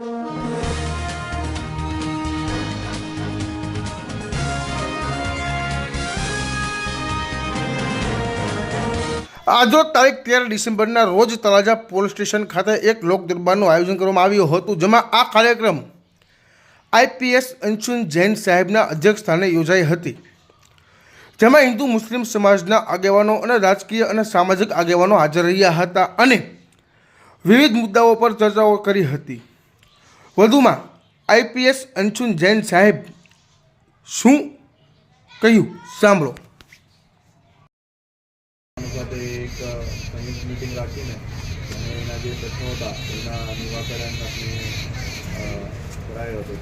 આજો તારીખ તેર ડિસેમ્બરના રોજ તળાજા પોલીસ સ્ટેશન ખાતે એક લોક દરબારનું આયોજન કરવામાં આવ્યું હતું, જેમાં આ કાર્યક્રમ આઈપીએસ અંશુન જૈન સાહેબના અધ્યક્ષ સ્થાને યોજાઈ હતી. જેમાં હિન્દુ મુસ્લિમ સમાજના આગેવાનો અને રાજકીય અને સામાજિક આગેવાનો હાજર રહ્યા હતા અને વિવિધ મુદ્દાઓ પર ચર્ચાઓ કરી હતી. વધુમાં આઈપીએસ અંશુન જૈન સાહેબ શું કહ્યું? સાંભળો. એક સંયુક્ત મિટિંગ રાખીને અને એના જે પ્રશ્નો હતા એના નિવાકરણ આપણે કરાયો હતો.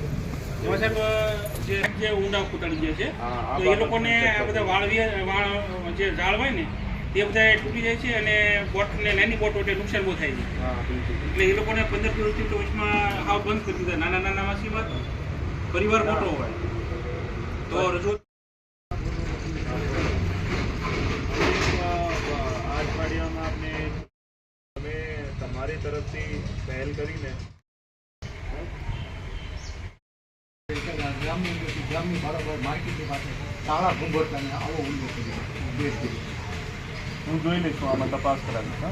સાહેબ જે ઊંડા કૂતરી જે છે તો એ લોકોને આ બધા વાળવી વાળ જે ઝાડ હોય ને તે બધા તૂટી જાય છે અને બોટને નાની બોટ એટલે નુકસાન બહુ થાય છે. એટલે એ લોકોને પંદર તો વચમાં હાવ બંધ કરી દીધા. નાના નાના માસીમાં પરિવાર મોટો હોય. તો રજૂ અઠવાડિયામાં આપણે તમે તમારી તરફથી પહેલ કરીને ગ્રામની ગ્રામની બરાબર માર્કેટની પાસે કાળા ઘૂંઘટલાને આવો હુમલો કર્યો. દેશ હું જોઈ લઈશું આમાં તપાસ કરાવીશ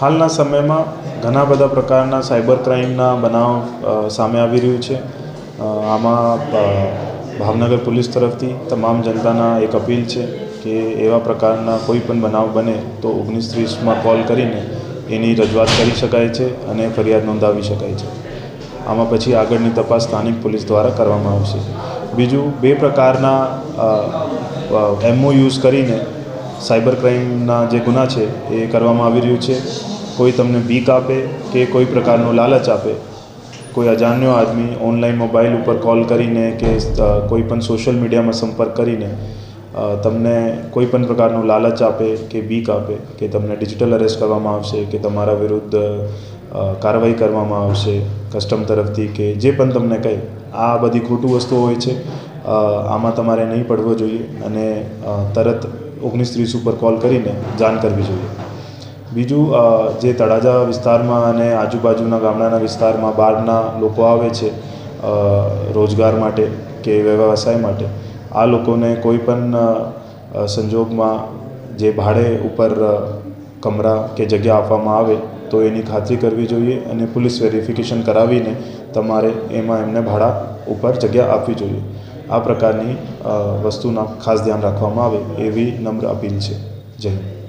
હાલના સમયમાં ઘણા બધા પ્રકારના સાયબર ક્રાઇમના બનાવ સામે આવી રહ્યું છે. આમાં ભાવનગર પોલીસ તરફથી તમામ જનતાના એક અપીલ છે કે એવા પ્રકારના કોઈ પણ બનાવ બને તો ઓગણીસ ત્રીસમાં કોલ કરીને એની રજૂઆત કરી શકાય છે અને ફરિયાદ નોંધાવી શકાય છે. આમાં પછી આગળની તપાસ સ્થાનિક પોલીસ દ્વારા કરવામાં આવશે. બીજું, બે પ્રકારના એમઓ યુઝ કરીને સાયબર ક્રાઇમના જે ગુના છે, એ કરવામાં આવી રહ્યું છે. કોઈ તમને બીક આપે કે કોઈ પ્રકારનો લાલચ આપે, કોઈ અજાણ્યો આદમી ઓનલાઈન મોબાઈલ ઉપર કોલ કરીને કે કોઈ પણ સોશિયલ મીડિયામાં સંપર્ક કરીને તમને કોઈ પણ પ્રકારનો લાલચ આપે કે બીક આપે કે તમને ડિજિટલ અરેસ્ટ કરવામાં આવશે, કે તમારા વિરુદ્ધ કાર્યવાહી કરવામાં આવશે કસ્ટમ તરફથી કે જે પણ તમને કહે, આ બધી ખોટું વસ્તુઓ હોય છે. આમાં તમારે નહીં પડવો જોઈએ અને તરત ઓગણીસ ત્રીસ ઉપર કોલ કરીને જાણ કરવી જોઈએ. બીજું જે તળાજા વિસ્તારમાં અને આજુબાજુના ગામડાના વિસ્તારમાં બહારના લોકો આવે છે રોજગાર માટે કે વ્યવસાય માટે, આ લોકોને કોઈ પણ સંજોગમાં જે ભાડે ઉપર કમરા કે જગ્યા આપવામાં આવે તો એની ખાતરી કરવી જોઈએ અને પોલીસ વેરિફિકેશન કરાવીને તમારે એમાં એમને ભાડા ઉપર જગ્યા આપવી જોઈએ. આ પ્રકારની વસ્તુના ખાસ ધ્યાન રાખવામાં આવે એવી નમ્ર અપીલ છે. જય